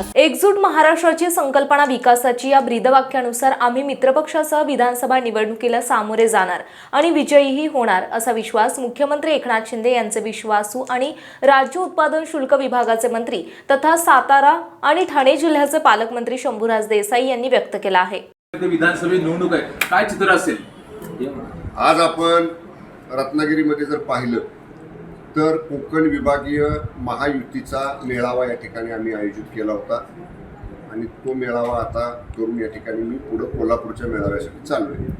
विकास. एकजूट महाराष्ट्राची संकल्पना विकासाची या ब्रीदवाक्यानुसार आम्ही मित्रपक्षासह विधानसभा निवडणुकीला सामोरे जाणार आणि विजयीही होणार असा विश्वास मुख्यमंत्री एकनाथ शिंदे यांचे विश्वासू आणि राज्य उत्पादन शुल्क विभागाचे मंत्री तथा सातारा आणि ठाणे जिल्ह्याचे पालकमंत्री शंभूराज देसाई यांनी व्यक्त केला आहे. ते विधानसभेत निवडणूक आहे. काय चित्र असेल? आज आपण रत्नागिरीमध्ये जर पाहिलं तर कोकण विभागीय महायुतीचा मेळावा या ठिकाणी आम्ही आयोजित केला होता. आणि तो मेळावा आता करून या ठिकाणी मी पुढं कोल्हापूरच्या मेळाव्यासाठी चाललो आहे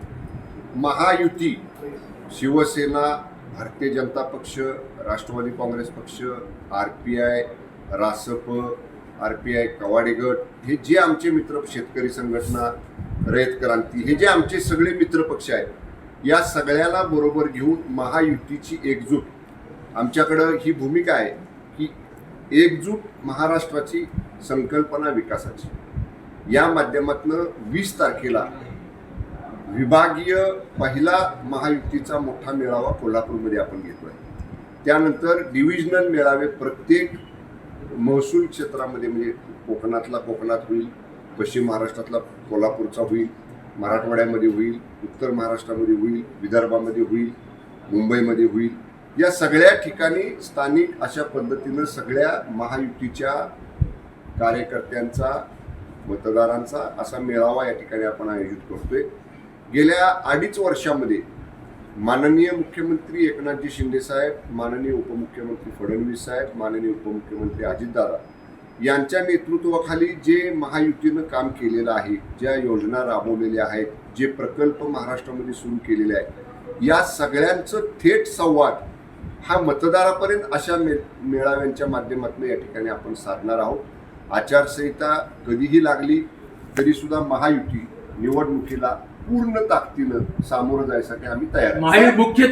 महायुती शिवसेना भारतीय जनता पक्ष राष्ट्रवादी काँग्रेस पक्ष R P I RSP R P I Kawade गट हे जे आमचे मित्र शेतकरी संघटना रयत क्रांती हे जे आमचे सगळे मित्र पक्ष आहेत या सगळ्याला बरोबर घेऊन महायुतीची एकजूट आमच्याकडं ही भूमिका आहे की एकजूट महाराष्ट्राची संकल्पना विकासाची. या माध्यमातनं वीस तारखेला विभागीय पहिला महायुतीचा मोठा मेळावा कोल्हापूरमध्ये आपण घेतोय. त्यानंतर डिव्हिजनल मेळावे प्रत्येक महसूल क्षेत्रामध्ये म्हणजे कोकणातला कोकणात होईल पश्चिम महाराष्ट्रातला कोल्हापूरचा होईल मराठवाड्यामध्ये होईल उत्तर महाराष्ट्रामध्ये होईल विदर्भामध्ये होईल मुंबईमध्ये होईल या सगळ्या ठिकाणी स्थानिक अशा पद्धतीनं सगळ्या महायुतीच्या कार्यकर्त्यांचा मतदारांचा असा मेळावा या ठिकाणी आपण आयोजित करतोय. गेल्या अडीच वर्षामध्ये माननीय मुख्यमंत्री एकनाथजी शिंदे साहेब माननीय उपमुख्यमंत्री फडणवीस साहेब माननीय उपमुख्यमंत्री अजितदादा यांच्या नेतृत्वाखाली जे महायुतीनं काम केलेलं आहे ज्या योजना राबवलेल्या आहेत जे प्रकल्प महाराष्ट्रामध्ये सुरू केलेले आहेत या सगळ्यांचं थेट संवाद हा मतदारापर्यंत अशा मे मेळाव्यांच्या माध्यमातून या ठिकाणी आपण साधणार आहोत. आचारसंहिता कधीही लागली तरी सुद्धा महायुती निवडणुकीला पूर्ण ताकदीनं सामोरं जायसाठी आम्ही तयार मुख्य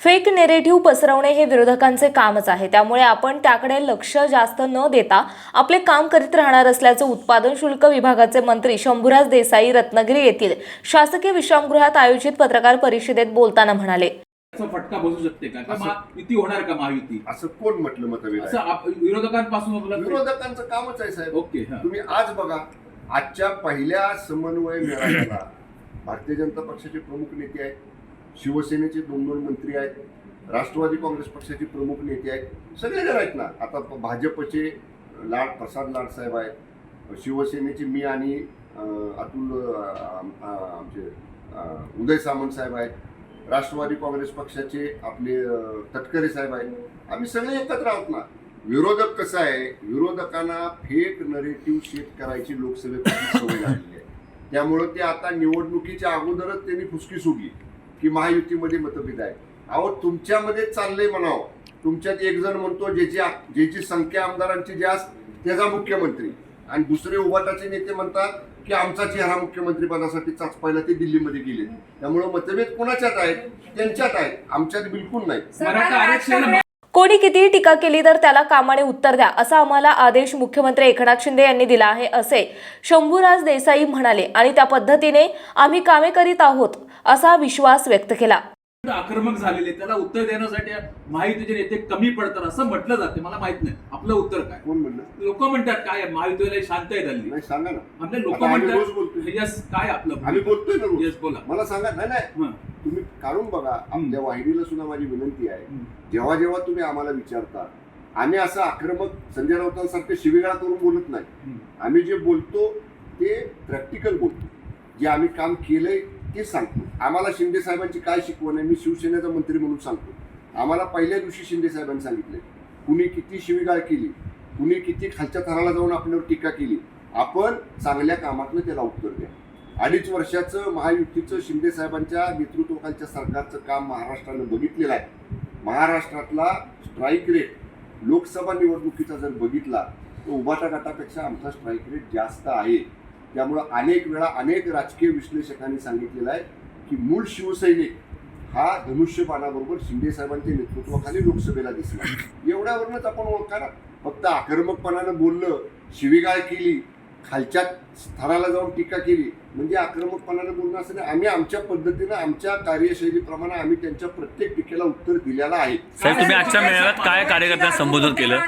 फेक नेरेटिव्ह पसरवणे हे विरोधकांचे कामच आहे. त्यामुळे आपण त्याकडे लक्ष जास्त न देता आपले काम करीत राहणार असल्याचं उत्पादन शुल्क विभागाचे मंत्री शंभूराज देसाई रत्नागिरी येथील शासकीय विश्रामगृहात आयोजित पत्रकार परिषदेत बोलताना म्हणाले. फटका बसू शकते का? का महायुती होणार का महायुती? असं कोण म्हटलं मतभेद असं आहे आप- विरोधकांपासून विरोधकांचं कामच आहे साहेब. ओके हा. तुम्ही आज बघा आजच्या पहिल्या समन्वय मेळाव्याला भारतीय जनता पक्षाचे प्रमुख नेते आहेत शिवसेनेचे दोन दोन मंत्री आहेत राष्ट्रवादी काँग्रेस पक्षाचे प्रमुख नेते आहेत सगळे जण आहेत ना. आता प- भाजपचे लाड प्रसाद लाड साहेब आहेत शिवसेनेचे मी आणि अं, अतुल अं, आमचे अं, उदय सामंत साहेब आहेत राष्ट्रवादी काँग्रेस पक्षाचे आपले तटकरे साहेब आहेत. आम्ही सगळे एकत्र आहोत ना. विरोधक कसं आहे? विरोधकांना फेक नरेटिव्ह शेट करायची लोकसभेपासून सवय लागली आहे. त्यामुळं ते आता निवडणुकीच्या अगोदरच त्यांनी फुसकी सुगली की महायुतीमध्ये मतभेद आहे अहो तुमच्यामध्ये चाललंय म्हणावं. तुमच्यात एक जण म्हणतो ज्याची ज्याची संख्या आमदारांची जास्त त्याचा मुख्यमंत्री. आणि दुसरे उभाटाचे नेते म्हणतात की आमचा चेहरा मुख्यमंत्री पदासाठी चाचपायला ते दिल्लीमध्ये गेले. त्यामुळं मतभेद कोणाच्यात आहेत? त्यांच्यात आहेत. आमच्यात बिलकुल नाही. कोणी कितीही टीका केली तर त्याला कामाने उत्तर द्या असा आम्हाला आदेश मुख्यमंत्री एकनाथ शिंदे यांनी दिला आहे. असे शंभूराज देसाई म्हणाले आणि त्या पद्धतीने आम्ही कामे करीत आहोत असा विश्वास व्यक्त केला. आक्रमक झालेले त्याला उत्तर देण्यासाठी महायुतीचे नेते कमी पडतात असं म्हटलं जाते. मला माहीत नाही. आपलं उत्तर काय? कोण म्हणलं? लोक म्हणतात काय? महायुतीला शांत आहे नाही सांगा ना. आपले लोक आता आम्ही रोज म्हणतात बोलतोय. यस काय आपलं? आम्ही बोलतोय ना रोज. येस बोला. मला सांगा नाही नाही. हं. तुम्ही काढून बघा आपल्या वाहिनीला सुद्धा माझी विनंती आहे. हं. जेव्हा जेव्हा तुम्ही आम्हाला विचारता आम्ही असं आक्रमक संजय राऊतांसारखे शिवीगाळ करून बोलत नाही. हं. आम्ही जे बोलतो ते प्रॅक्टिकल बोलतो. जे आम्ही काम केलंय ते सांगतो. आम्हाला शिंदे साहेबांची काय शिकवण आहे मी शिवसेनेचा मंत्री म्हणून सांगतो. आम्हाला पहिल्या दिवशी शिंदे साहेबांनी सांगितले कुणी किती शिवीगाळ केली कुणी किती खालच्या थराला जाऊन आपल्यावर टीका केली आपण चांगल्या कामातनं त्याला उत्तर द्या. अडीच वर्षाचं महायुतीचं शिंदे साहेबांच्या नेतृत्वाखालच्या सरकारचं काम महाराष्ट्रानं बघितलेलं आहे. महाराष्ट्रातला स्ट्राईक रेट लोकसभा निवडणुकीचा जर बघितला तर उभाटा गटापेक्षा आमचा स्ट्राईक रेट जास्त आहे. त्यामुळं अनेक वेळा अनेक राजकीय विश्लेषकांनी सांगितलेलं आहे की मूळ शिवसैनिक हा धनुष्यबाणाबरोबर शिंदे साहेबांच्या नेतृत्वाखाली लोकसभेला दिसला. एवढ्यावरूनच आपण ओळखा ना. फक्त आक्रमकपणानं बोललं शिवीगाळ केली खालच्या स्तराला जाऊन टीका केली म्हणजे आक्रमकपणाने बोलणं असं नाही. आम्ही आमच्या पद्धतीनं आमच्या कार्यशैलीप्रमाणे आम्ही त्यांच्या प्रत्येक टीकेला उत्तर दिलेलं आहे. साहेब तुम्ही आजच्या मेळाव्यात काय कार्यकर्त्यांना संबोधन केलं?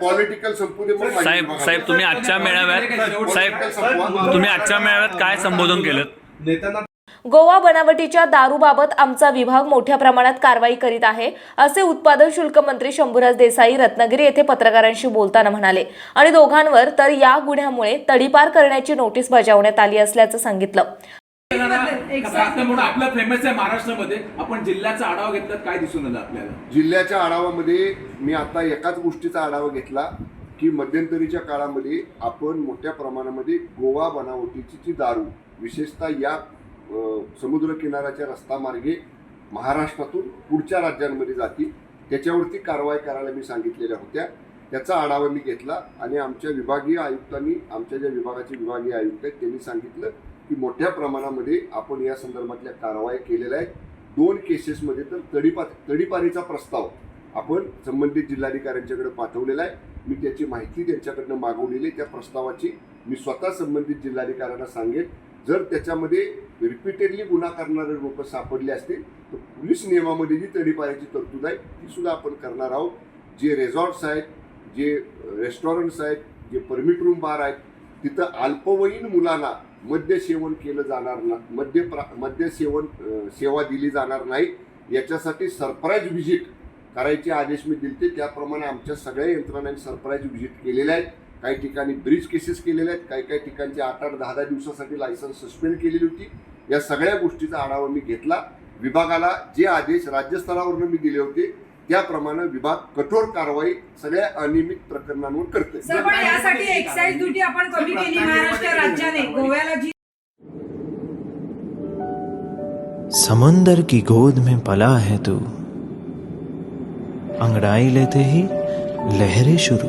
पॉलिटिकल साहेब. साहेब तुम्ही आजच्या मेळाव्यात साहेब तुम्ही आजच्या मेळाव्यात काय संबोधन केलं? नेत्यांना गोवा बनावटीच्या दारूबाबत आमचा विभाग मोठ्या प्रमाणात कारवाई करीत आहे असे उत्पादन शुल्क मंत्री शंभूराज देसाई रत्नागिरी येथे पत्रकारांशी बोलताना म्हणाले. आणि दोघांवर तर या गुन्ह्यामुळे तडीपार करण्याची नोटीस बजावण्यात आली असल्याचं सांगितलं. आपलं फेमस आहे महाराष्ट्रामध्ये. आपण जिल्ह्याचा आढावा घेतला काय दिसून आलं आपल्याला? जिल्ह्याच्या आढावामध्ये मी आता एकाच गोष्टीचा आढावा घेतला की मध्यंतरीच्या काळामध्ये आपण मोठ्या प्रमाणामध्ये गोवा बनावटीची जी दारू विशेषतः या समुद्रकिनाऱ्याच्या रस्तामार्गे महाराष्ट्रातून पुढच्या राज्यांमध्ये जातील. त्याच्यावरती कारवाई करायला मी सांगितलेल्या होत्या. त्याचा आढावा मी घेतला आणि आमच्या विभागीय आयुक्तांनी आमच्या ज्या विभागाचे विभागीय आयुक्त आहेत त्यांनी सांगितलं की मोठ्या प्रमाणामध्ये आपण या संदर्भातल्या कारवाया केलेल्या आहेत. दोन केसेसमध्ये तर तडीपा तडीपारीचा प्रस्ताव आपण संबंधित जिल्हाधिकाऱ्यांच्याकडे पाठवलेला आहे. मी त्याची माहिती त्यांच्याकडनं मागवलेली आहे. त्या प्रस्तावाची मी स्वतः संबंधित जिल्हाधिकाऱ्यांना सांगेन. जर त्याच्यामध्ये रिपीटेडली गुन्हा करणारे लोक सापडले असतील तर पोलीस नियमामध्ये जी तडीपारीची तरतूद आहे ती सुद्धा आपण करणार आहोत. जे रेझॉर्ट्स आहेत जे रेस्टॉरंट्स आहेत जे परमिट रूम बार आहेत तिथं अल्पवयीन मुलांना मद्य सेवन केलं जाणार ना मद्य प्रा मद्य सेवन सेवा दिली जाणार नाही. याच्यासाठी सरप्राईज व्हिजिट करायचे आदेश मी दिले त्याप्रमाणे आमच्या सगळ्या यंत्रणांनी सरप्राईज व्हिजिट केलेल्या आहेत. काही ठिकाणी ब्रिज केसेस केलेल्या आहेत काही काही ठिकाणचे आठ आठ दहा दहा दिवसासाठी लायसन्स सस्पेंड केलेली होती. या सगळ्या गोष्टीचा आढावा मी घेतला. विभागाला जे आदेश राज्यस्तरावरून मी दिले होते त्याप्रमाणे विभाग कठोर कारवाई सगळ्या अनियमित प्रकरणांवर करते सर पण यासाठी एक्साईज ड्युटी आपण कमी केली महाराष्ट्र राज्याने. गोव्याला जी समुंदर की गोद में पला है तू। अंगड़ाई लेते ही लहरें शुरू।